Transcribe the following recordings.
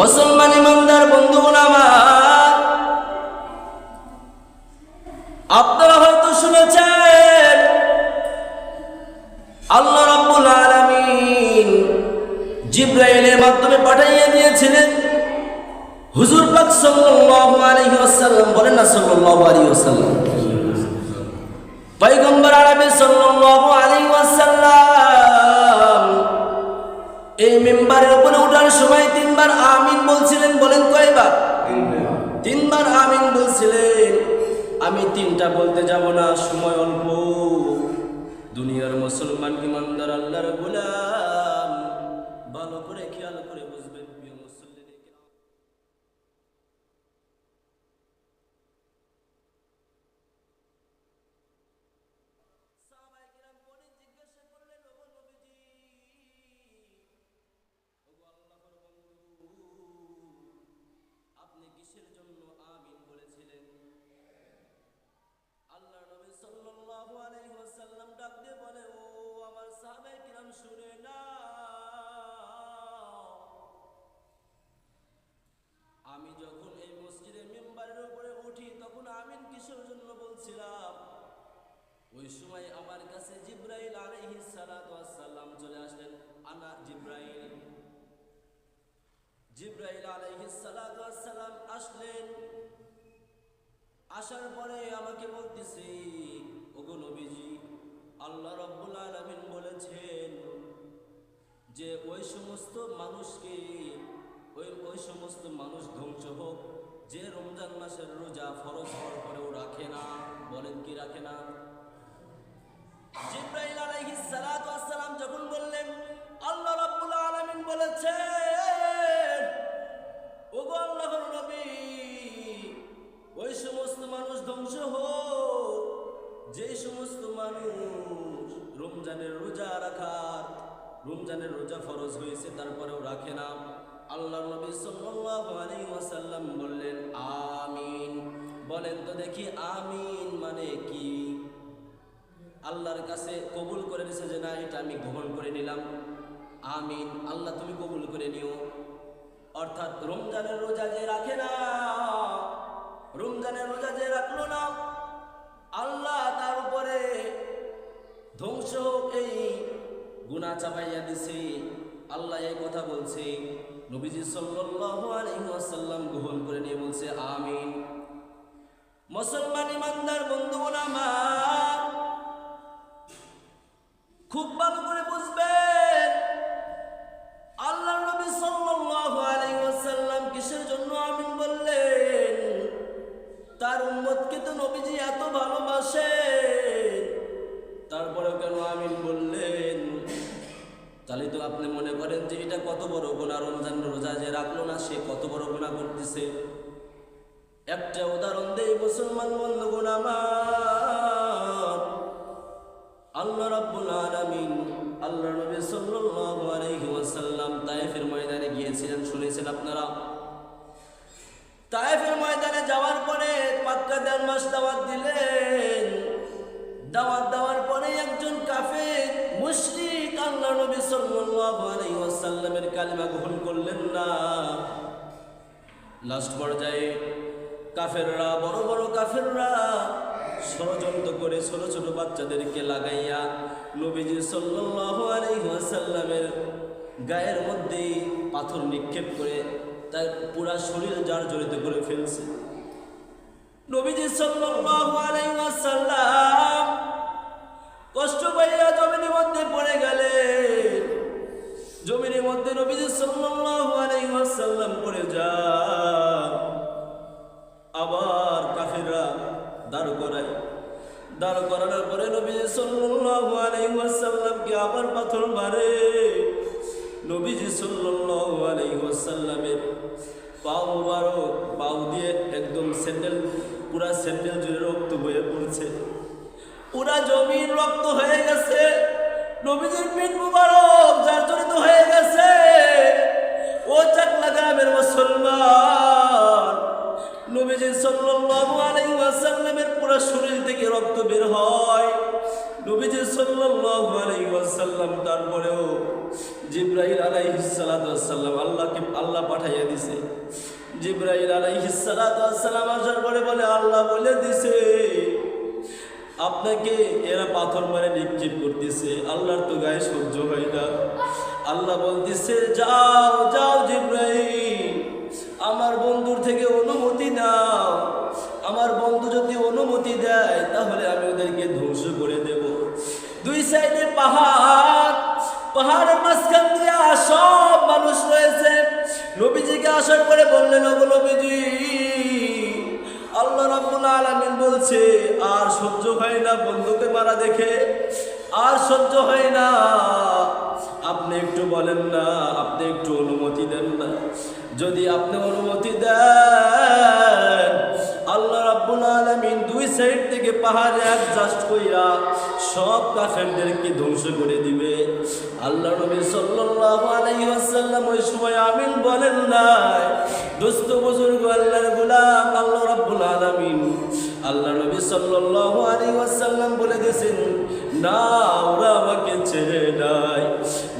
মুসলমান ইমানদার বন্ধু আমার, আপনারা হয়তো শুনেছেন, আল্লাহ রাব্বুল আলামিন জিব্রাইলের মাধ্যমে পাঠাইয়া দিয়েছিলেন। হুজুর পাক সাল্লাল্লাহু আলাইহি ওয়াসাল্লাম বলেন না সাল্লাল্লাহু আলাইহি ওয়াসাল্লাম, পয়গম্বর আরবি সাল্লাল্লাহু আলাইহি ওয়াসাল্লাম মেম্বারের উপরে ওঠার সময় তিনবার আমিন বলছিলেন, বলেন কয়বার? তিনবার আমিন বলছিলেন, আমি তিনটা বলতে যাব না, সময় অল্প। দুনিয়ার মুসলমান ইমানদার, আল্লাহর গোলাম। ভালো করে খেয়াল করে আমি যখন এই মেম্বারের উপরে উঠি, তখন কিসের জন্য বলছিলাম? ওই সময় আমার কাছে জিব্রাইল ওয়াস সালাম চলে আসলেন। আনা জিব্রাইল। জিব্রাইল ওয়াস সালাম আসলেন। আসার পরে আমাকে বলতেছি, ওগো নবীজি আল্লাহ রব্বুল আলমিন বলেছেন যে ওই সমস্ত মানুষকে, ওই ওই সমস্ত মানুষ ধ্বংস হোক, যে রমজান মাসের রোজা ফরজ হওয়ার পরেও রাখে না, বলেন কি রাখে না? আলাইহি বললেন, আমিন। বলেন তো দেখি, আমিন মানে কি? আল্লাহর কাছে কবুল করে নিছে যে, না, এটা আমি গ্রহণ করে নিলাম। আমিন, আল্লাহ তুমি কবুল করে নিও। অর্থাৎ রমজানের রোজা যে রাখে না, রমজানের রোজা যে রাখল না, আল্লাহ তার উপরে ধ্বংস এই গুণা চাপাইয়া দিছে। আল্লাহ এই কথা বলছে। নবীজি সাল্লাল্লাহু আলাইহি ওয়াসাল্লাম গ্রহণ করে নিয়ে বলছে, আমিন। মুসলমান ইমানদার, বন্ধুগণ আমার, খুব ভালো করে বুঝবেন আল্লাহ নবী সাল্লাল্লাহু আলাইহি ওয়াসাল্লাম কিসের জন্য আমিন বললেন? তার উম্মতকে তো নবীজি এত ভালোবাসেন, তারপরেও কেন আমিন বললেন? তাহলে তো আপনি মনে করেন যে এটা কত বড় গোনা রমজান রোজা যে রাখল না, সে কত বড় গোনা করতেছে। একটা উদাহরণ দেই, মুসলমান বন্ধুগণ আমার। আল্লাহ রাব্বুল আলামিন, আল্লাহ নবী সাল্লাল্লাহু আলাইহি ওয়াসাল্লাম তায়েফের ময়দানে গিয়েছিলেন, শুনেছেন আপনারা? তায়েফের ময়দানে যাওয়ার পরে পাক্কা দেড় মাস দাওয়াত দিলেন। দাওয়াত দেওয়ার পরে একজন কাফের মুশরিক আল্লাহ নবী সাল্লাল্লাহু আলাইহি ওয়াসাল্লামের কালিমা গ্রহণ করলেন না। লাস্ট পর্যায়ে কাফেররা, বড় বড় কাফেররা ষড়যন্ত্র করে ছোট ছোট বাচ্চাদেরকে লাগাইয়া নবীজি সাল্লাল্লাহু আলাইহি ওয়াসাল্লামের গায়ের মধ্যে পাথর নিক্ষেপ করে তার পুরা শরীর যার জড়িত করে ফেলছে। নবীজি সাল্লাল্লাহু আলাইহি ওয়াসাল্লাম কষ্ট পাইয়া জমিনের মধ্যে পড়ে দাঁড় করানোর পরে নবীজি সাল্লাল্লাহু আলাইহি ওয়াসাল্লামকে আবার পাথর মারে। নবীজি সাল্লাল্লাহু আলাইহি ওয়াসাল্লামের পাও মুবারক, পাও দিয়ে একদম স্যান্ডেল, পুরা স্যান্ডেল জুড়ে রক্ত বয়ে পড়ছে। পুরা জমির রক্ত হয়ে গেছে। নবীজির পিঠ মুবারক জর্জরিত হয়ে গেছে। ও চাকলা গ্রামের মুসলমান। নবীজি সাল্লাল্লাহু আলাইহি ওয়াসাল্লামের পুরো শরীর থেকে রক্ত বের হয়। নবীজি সাল্লাল্লাহু আলাইহি ওয়াসাল্লাম তারপরেও জিব্রাহিল আলাইহিসালাম আল্লাহকে আল্লাহ পাঠাইয়া দিছে। জিব্রাহিল আলাইহিসালাম আসার পরে বলে, আল্লাহ বলে দিছে, আপনাকে এরা পাথর মারে নিক্ষেপ করতেছে, আল্লাহর তো গায়ে সহ্য হয় না। আল্লাহ বলতেছে, যাও যাও জিব্রাহিম আমার বন্ধুর থেকে অনুমতি নাও। আমার বন্ধু যদি অনুমতি দেয়, তাহলে আমি ওদেরকে ধ্বংস করে দেব। দুই সাইডে পাহাড়। পাহাড়ের মাঝখান দিয়ে সব মানুষ রয়েছে। নবীজিকে আসার পরে বললেন, ওগো নবীজি, আল্লাহ রাব্বুল আলামিন বলছে, আর সহ্য হয় না বন্ধুকে মারা দেখে। আর সহ্য হয় না। আপনি একটু বলেন না, আপনি একটু অনুমতি দেন না। যদি আপনি অনুমতি দেন, আল্লাহ রাব্বুল আলামিন দুই সাইড থেকে পাহাড়ে অ্যাডজাস্ট কইরা সব কাফেরদেরকে ধ্বংস করে দিবে। আল্লাহ নবী সাল্লাল্লাহু আলাইহি ওয়াসাল্লাম ওই সময় আমিন বলেন নাই দোস্ত বুজুর্গ আল্লাহর গোলাম, আল্লাহ রাব্বুল আলামিন। আল্লাহ নবী সাল্লাল্লাহু আলাইহি ওয়াসাল্লাম বলে দিয়েছেন না, ওরা আমাকে ছেড়ে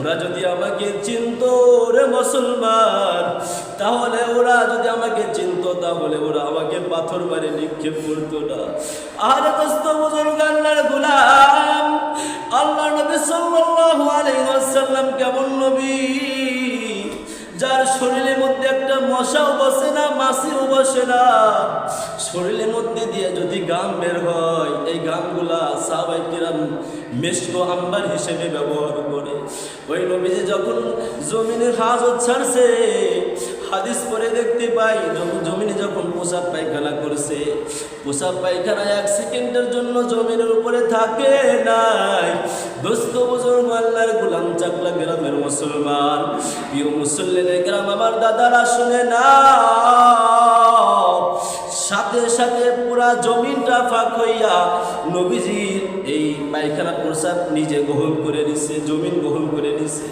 ওরা যদি আমাকে চিনত রে মুসলমান, তাহলে ওরা যদি আমাকে চিনত, তাহলে ওরা আমাকে পাথর মারে নিক্ষেপ করতো না। আর দোস্ত বুজুর্গ আল্লাহর গোলাম আল্লাহ নবী সাল্লাল্লাহু আলাইহি ওয়াসাল্লাম কেমন নবী? যার শরীরের মধ্যে একটা মশাও বসে না মাসিও বসে না, শরীরের মধ্যে দিয়ে যদি গাম বের হয়, এই গামগুলা সাহাবাই কিরাম মেশকো আম্বার হিসেবে ব্যবহার করে। ওই নবীজি যখন জমিনের হাজত ছাড়ছে, হাদিস পরে দেখতে পাই জমিনে যখন পোশাক পায়খানা করছে, পোশাক পায়খানা এক সেকেন্ডের জন্য জমিনের উপরে থাকে নাই। দোস্ত বুজুর্গ, আল্লাহর গুলাম চাকলা গ্রামের মুসলমান, প্রিয় মুসল্লিনের গ্রাম আমার দাদারা শুনে না সাথে সাথে পুরা জমিনটা ফাঁক হইয়া নবীজির এই পায়খানা প্রসাদ নিজে গ্রহণ করে নিছে, জমিন গ্রহণ করে নিছে।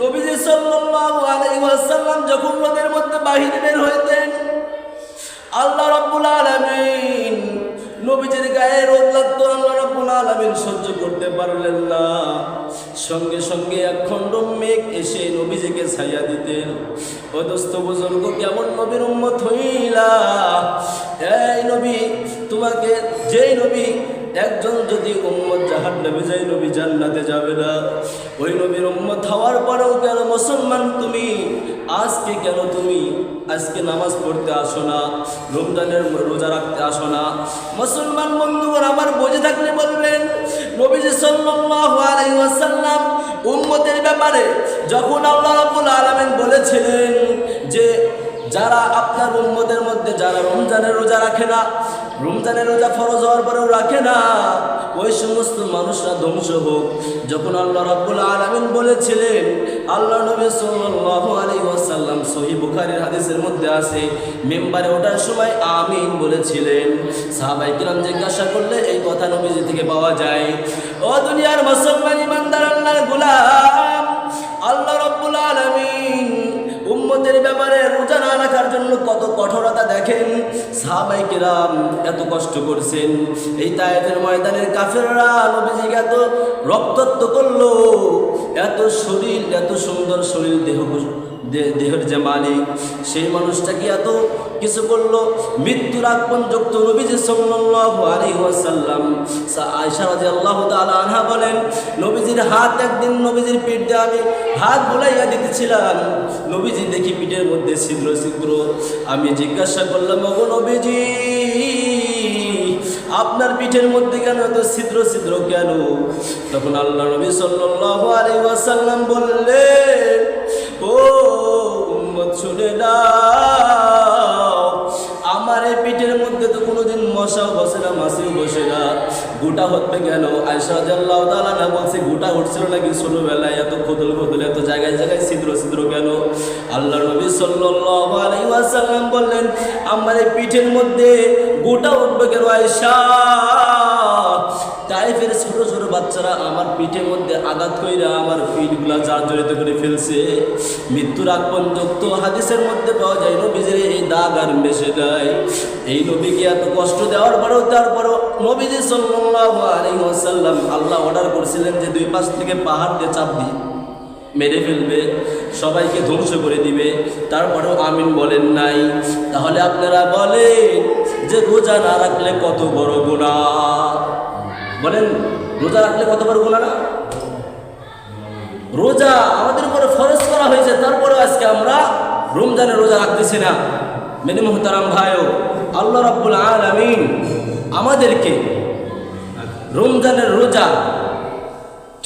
নবীজি সাল্লাল্লাহু আলাইহি ওয়াসাল্লাম যখন রোদের মধ্যে বাহিরে বের হইতেন, আল্লাহ রাব্বুল আলামিন নবীজির গায়ে রোদ লাগতো, আল্লাহ রাব্বুল আলামিন সহ্য করতে পারলেন না। সঙ্গে সঙ্গে এক খণ্ড মেঘ এসে নবীজিকে ছাইয়া দিতেন। ও দোস্ত বুজুর্গ, কেমন নবীর উম্মত হইলা? এই নবী, তোমাকে যেই নবী, একজন যদি উম্মত জাহান নামে যায়, নবী জান্নাতে যাবে না। ওই নবীর উম্মত হওয়ার পরেও কেন মুসলমান তুমি? আজকে কেন তুমি? আজকে নামাজ পড়তে আসো না, রমজানের রোজা রাখতে আসো না। মুসলমান বন্ধুগণ, আমার বুঝে থাকলে বলবেন নবীজি সাল্লাল্লাহু আলাইহি ওয়াসাল্লাম উম্মতের ব্যাপারে যখন আল্লাহ রাব্বুল আলামিন বলেছিলেন যে, যারা আপনার উম্মতের মধ্যে যারা রমজানের রোজা রাখে না রমজানের রোজা ফরজ হওয়ার পরেও রাখে না। ওই সমস্ত মানুষরা ধ্বংস হোক। যখন আল্লাহ রাব্বুল আলামিন বলেছিলেন, আল্লাহ নবী সাল্লাল্লাহু আলাইহি ওয়াসাল্লাম সহিহ বুখারীর হাদিসের মধ্যে আছে, মেম্বারে ওঠার সময় আমিন বলেছিলেন। সাহাবাই কিরাম জিজ্ঞাসা করলে, এই কথা নবীজি থেকে পাওয়া যায়, ও দুনিয়ার মুসলমান ইমানদার আল্লাহর গোলাম, আল্লাহ রাব্বুল আলামিন উম্মতের ব্যাপারে রোজা না রাখার জন্য কত কঠোরতা দেখেন সাহাবাই কেরাম এত কষ্ট করছেন। এই তায়েফের ময়দানের কাফেররা নবীজিকে এত রক্তত্ব করল, এত শরীর, এত সুন্দর শরীর দেহ দেহের যে মালিক, সেই মানুষটা কি এত কিছু করল মৃত্যুর আগ পর্যন্ত নবীজি সাল্লাল্লাহু আলাইহি আনহা বলেন, নবীজির হাত একদিন নবীজির পিঠ দিয়ে আমি হাত বুলাইয়া দিতেছিলাম। নবীজি দেখি পিঠের মধ্যে ছিদ্র ছিদ্র। আমি জিজ্ঞাসা করলাম, ওগো নবীজি, আপনার পিঠের মধ্যে কেন এত ছিদ্র ছিদ্র কেন? তখন আল্লাহ নবী ওয়াসাল্লাম বললেন ও উম্মত, শুনে নাও। আমার এই পিঠের মধ্যে তো কোনোদিন মশাও বসে না, মাছিও বসে না। গোটা হতবে কেন? আয়সা জাল্লাহ তালা না বলছে, গোটা উঠছিল নাকি ছোটবেলায়? এত খোদল খোদল এত জায়গায় জায়গায় ছিদ্র ছিদ্র কেন? আল্লাহ নবী ওয়াসাল্লাম বললেন, আমার এই পিঠের মধ্যে গোটা উঠবে কেন আয়সা টাইফের ছোট ছোট বাচ্চারা আমার পিঠের মধ্যে আঘাত কইরা আমার পিঠগুলা জড়িত করে ফেলছে। মৃত্যুর আগ পর্যন্ত হাদিসের মধ্যে পাওয়া যায়, নবীজির এই দাগ আর মেশে দেয় এই নবীকে এত কষ্ট দেওয়ার পরেও তারপরও নবীজি সাল্লাল্লাহু আলাইহি ওয়াসাল্লাম আল্লাহ অর্ডার করেছিলেন যে দুই পাশ থেকে পাহাড় দিয়ে চাপ দিই মেরে ফেলবে, সবাইকে ধ্বংস করে দিবে। তারপরেও আমিন বলেন নাই। তাহলে আপনারা বলেন যে রোজা না রাখলে কত বড় গুণা বলেন, রোজা রাখলে কত বড় না? রোজা আমাদের উপরে ফরজ করা হয়েছে তারপরে আজকে আমরা রমজানের রোজা রাখতেছি না। মেনে মোহতারাম ভাইও, আল্লাহ রাব্বুল আলামিন আমাদেরকে রমজানের রোজা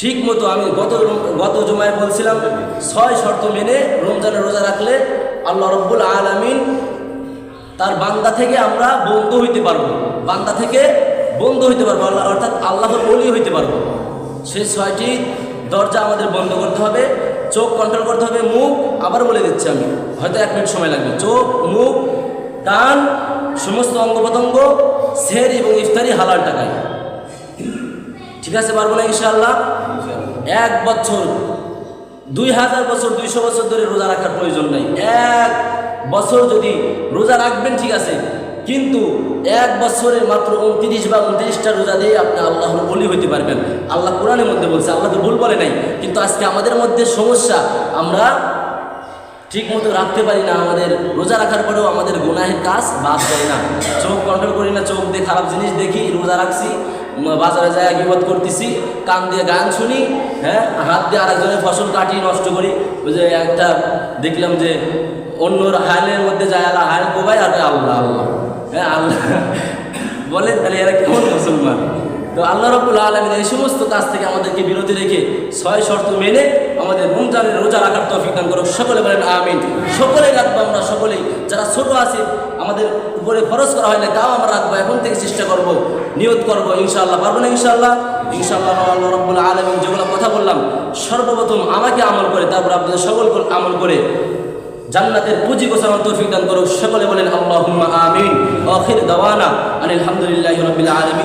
ঠিক মতো আমি গত গত জমায় বলছিলাম, ছয় শর্ত মেনে রমজানের রোজা রাখলে আল্লাহ রব্বুল আলামিন তার বান্দা থেকে আমরা বন্ধু হইতে পারব। বান্দা থেকে বন্ধু হইতে পারব আল্লাহ, অর্থাৎ আল্লাহর বলি হইতে পারব। সেই ছয়টি, দরজা আমাদের বন্ধ করতে হবে, চোখ কন্ট্রোল করতে হবে, মুখ, আবার বলে দিচ্ছি আমি, হয়তো এক মিনিট সময় লাগবে। চোখ, মুখ, কান, সমস্ত অঙ্গ প্রত্যঙ্গ সের এবং ইফতারি হালাল টাকায়। ঠিক আছে পারব না ইনশাআল্লাহ? এক বছর, দুই হাজার বছর, দুইশো বছর ধরে রোজা রাখার প্রয়োজন নাই। এক বছর যদি রোজা রাখবেন, ঠিক আছে কিন্তু এক বছরে মাত্র উনত্রিশ বা উনত্রিশটা রোজা দিয়ে আপনি আল্লাহর বলি হইতে পারবেন। আল্লাহ কোরআনের মধ্যে বলছে, আল্লাহ তো ভুল বলে নাই, কিন্তু আজকে আমাদের মধ্যে সমস্যা, আমরা ঠিক মতো রাখতে পারি না, আমাদের রোজা রাখার পরেও আমাদের গুনাহের কাজ বাদ যায় না। চোখ কন্ট্রোল করি না, চোখ দিয়ে খারাপ জিনিস দেখি, রোজা রাখছি বাজারে যায় বিপদ করতেছি, কান দিয়ে গান শুনি হ্যাঁ হাত দিয়ে আরেকজনের ফসল কাটি, নষ্ট করি। ওই যে একটা দেখলাম যে অন্য হাইলের মধ্যে যায় আল্লাহ হাইল কোবাই আর আল্লাহ আল্লাহ। আল্লাহ। বলেন তাহলে এরা কেমন মুসলমান? তো আল্লাহ রবুল আলমিন এই সমস্ত কাজ থেকে আমাদেরকে বিরতি রেখে ছয় শর্ত মেনে আমাদের রমজানের রোজা রাখার তৌফিক দান করুক। সকলে বলেন আমিন। সকলে রাখব আমরা সকলেই, যারা ছোট আছে, আমাদের উপরে খরচ করা হয় না, তাও আমরা রাখব। এখন থেকে চেষ্টা করব, নিয়ত করব, ইনশাআল্লাহ। পারব না ইনশাআল্লাহ? ইনশাআল্লাহ আল্লাহ রব্বুল আলমিন যেগুলো কথা বললাম, সর্বপ্রথম আমাকে আমল করে, তারপর আপনাদের সকল আমল করে জান্নাতের পুঁজি গোছানোর তৌফিক দান করুক। সকলে বলেন আল্লাহুম্মা আমিন। আখির দাওয়ানা আলহামদুলিল্লাহি রাব্বিল আলামিন।